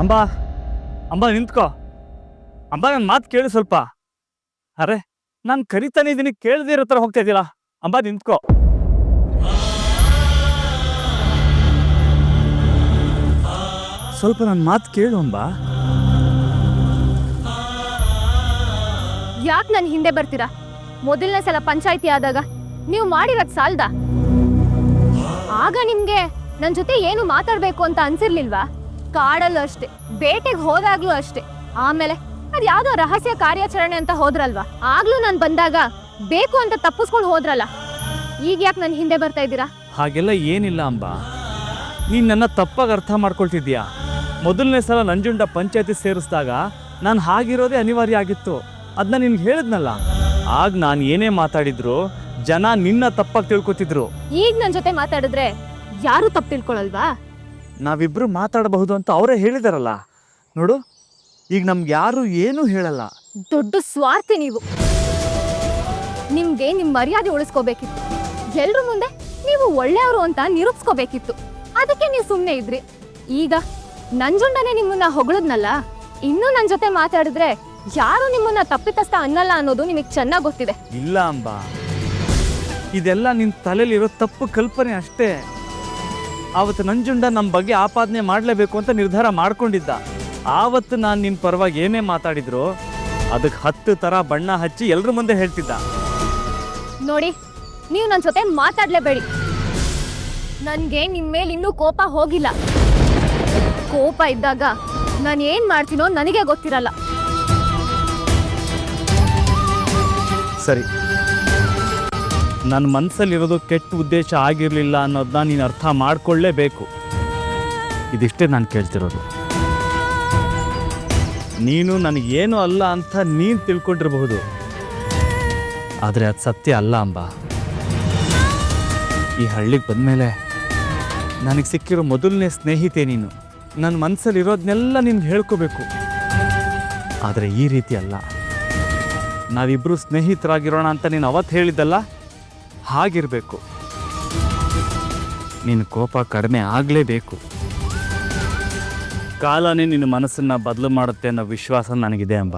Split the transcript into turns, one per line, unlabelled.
ಅಂಬಾ ಅಂಬಾ ನಿಂತ್ಕೋ. ಅಂಬಾ ನನ್ನ ಮಾತು ಕೇಳು ಸ್ವಲ್ಪ. ಅರೆ, ನಾನು ಕರಿತಾನೆ ಇದೀನಿ, ಕೇಳದೇ ಇರೋ ಥರ ಹೋಗ್ತಾ ಅಂಬಾ, ನಿಂತ್ಕೋ. ಸ್ವಲ್ಪ ನನ್ನ ಮಾತು ಕೇಳು ಅಂಬಾ.
ಯಾಕೆ ನನ್ನ ಹಿಂದೆ ಬರ್ತೀರಾ? ಮೊದಲನೇ ಸಲ ಪಂಚಾಯಿತಿ ಆದಾಗ ನೀವು ಮಾಡಿರೋದ್ ಸಾಲ್ದ? ಆಗ ನಿಮ್ಗೆ ನನ್ನ ಜೊತೆ ಏನು ಮಾತಾಡಬೇಕು ಅಂತ ಅನ್ಸಿರ್ಲಿಲ್ವಾ? ಕಾಡಲ್ಲೂ ಅಷ್ಟೇ ಬೇಟೆಗೆ ಹೋದಾಗ್ಲೂ ಅಷ್ಟೇ. ಆಮೇಲೆ ಅದು ಯಾವ್ದೋ ರಹಸ್ಯ ಕಾರ್ಯಾಚರಣೆ ಅಂತ ಹೋದ್ರಲ್ವಾ? ಆಗ್ಲೂ ನಾನು ಬಂದಾಗ ಬೇಕು ಅಂತ ತಪ್ಪಿಸ್ಕೊಂಡು ಹೋದ್ರಲ್ಲ. ಈಗ ಯಾಕೆ ನನ್ ಹಿಂದೆ ಬರ್ತಾ ಇದ್ದೀರಾ?
ಹಾಗೆಲ್ಲ ಏನಿಲ್ಲ ಅಂಬಾ. ನೀನು ನನ್ನ ತಪ್ಪಾಗಿ ಅರ್ಥ ಮಾಡ್ಕೊಳ್ತಿದ್ಯಾ ಮೊದಲನೇ ಸಲ ನಂಜುಂಡ ಪಂಚಾಯತಿ ಸೇರಿಸಿದಾಗ ನಾನು ಹಾಗಿರೋದೇ ಅನಿವಾರ್ಯ ಆಗಿತ್ತು. ಅದನ್ನ ನಿನ್ಗೆ ಹೇಳಿದ್ನಲ್ಲ. ಆಗ ನಾನು ಏನೇ ಮಾತಾಡಿದ್ರು ಜನ ನಿನ್ನ ತಪ್ಪಾಗಿ ತಿಳ್ಕೊತಿದ್ರು.
ಈಗ ನನ್ನ ಜೊತೆ ಮಾತಾಡಿದ್ರೆ ಯಾರು ತಪ್ಪು ತಿಳ್ಕೊಳಲ್ವಾ?
ನಾವಿಬ್ರು ಮಾತಾಡಬಹುದು ಅಂತ ಅವರೇ ಹೇಳಿದಾರಲ್ಲ. ನೋಡು ಈಗ ನಮ್ಗೆ ಯಾರು ಏನೂ ಹೇಳಲ್ಲ.
ದೊಡ್ಡ ಸ್ವಾರ್ಥಿ ನೀವು. ನಿಮ್ಗೆ ನಿಮ್ ಮರ್ಯಾದೆ ಉಳಿಸ್ಕೋಬೇಕಿತ್ತು. ಎಲ್ರ ಮುಂದೆ ನೀವು ಒಳ್ಳೆಯವರು ಅಂತ ನಿರೂಪಿಸ್ಕೋಬೇಕಿತ್ತು. ಅದಕ್ಕೆ ನೀವು ಸುಮ್ಮನೆ ಇದ್ರಿ. ಈಗ ನಂಜುಂಡನೆ ನಿಮ್ಮನ್ನ ಹೊಗಳದ್ನಲ್ಲ ಇನ್ನೂ ನನ್ ಜೊತೆ ಮಾತಾಡಿದ್ರೆ ಯಾರು ನಿಮ್ಮನ್ನ ತಪ್ಪಿತಸ್ಥ ಅನ್ನಲ್ಲ ಅನ್ನೋದು ನಿಮಗೆ ಚೆನ್ನಾಗಿ ಗೊತ್ತಿದೆ.
ಇಲ್ಲ ಅಂಬಾ. ಇದೆಲ್ಲ ನಿನ್ನ ತಲೆಯಲ್ಲಿರೋ ತಪ್ಪು ಕಲ್ಪನೆ ಅಷ್ಟೇ. ಆವತ್ತು ನಂಜುಂಡ ನಮ್ಮ ಬಗ್ಗೆ ಆಪಾದನೆ ಮಾಡಲೇಬೇಕು ಅಂತ ನಿರ್ಧಾರ ಮಾಡ್ಕೊಂಡಿದ್ದ. ಆವತ್ತು ನಾನು ನಿನ್ನ ಪರವಾಗಿ ಏನೇ ಮಾತಾಡಿದ್ರು ಅದಕ್ಕೆ ಹತ್ತು ಥರ ಬಣ್ಣ ಹಚ್ಚಿ ಎಲ್ರ ಮುಂದೆ ಹೇಳ್ತಿದ್ದ.
ನೋಡಿ ನೀವು ನನ್ನ ಜೊತೆ ಮಾತಾಡಲೇಬೇಡಿ. ನನಗೆ ನಿಮ್ಮ ಮೇಲೆ ಇನ್ನೂ ಕೋಪ ಹೋಗಿಲ್ಲ. ಕೋಪ ಇದ್ದಾಗ ನಾನು ಏನು ಮಾಡ್ತೀನೋ ನನಗೆ ಗೊತ್ತಿರಲ್ಲ.
ಸರಿ ನನ್ನ ಮನಸ್ಸಲ್ಲಿರೋದು ಕೆಟ್ಟ ಉದ್ದೇಶ ಆಗಿರಲಿಲ್ಲ ಅನ್ನೋದನ್ನ ನೀನು ಅರ್ಥ ಮಾಡಿಕೊಳ್ಳೇಬೇಕು. ಇದಿಷ್ಟೇ ನಾನು ಕೇಳ್ತಿರೋದು. ನೀನು ನನಗೇನು ಅಲ್ಲ ಅಂತ ನೀನು ತಿಳ್ಕೊಂಡಿರಬಹುದು. ಆದರೆ ಅದು ಸತ್ಯ ಅಲ್ಲ ಅಂಬ. ಈ ಹಳ್ಳಿಗೆ ಬಂದಮೇಲೆ ನನಗೆ ಸಿಕ್ಕಿರೋ ಮೊದಲನೇ ಸ್ನೇಹಿತೆ ನೀನು. ನನ್ನ ಮನಸ್ಸಲ್ಲಿರೋದನ್ನೆಲ್ಲ ನಿನ್ಗೆ ಹೇಳ್ಕೋಬೇಕು. ಆದರೆ ಈ ರೀತಿ ಅಲ್ಲ. ನಾವಿಬ್ಬರು ಸ್ನೇಹಿತರಾಗಿರೋಣ ಅಂತ ನೀನು ಅವತ್ತು ಹೇಳಿದ್ದಲ್ಲ? ಹಾಗಿರಬೇಕು. ನಿನ್ನ ಕೋಪ ಕಡಿಮೆ ಆಗಲೇಬೇಕು. ಕಾಲನೇ ನಿನ್ನ ಮನಸ್ಸನ್ನು ಬದಲು ಮಾಡುತ್ತೆ ಅನ್ನೋ ವಿಶ್ವಾಸ ನನಗಿದೆ ಅಂಬ.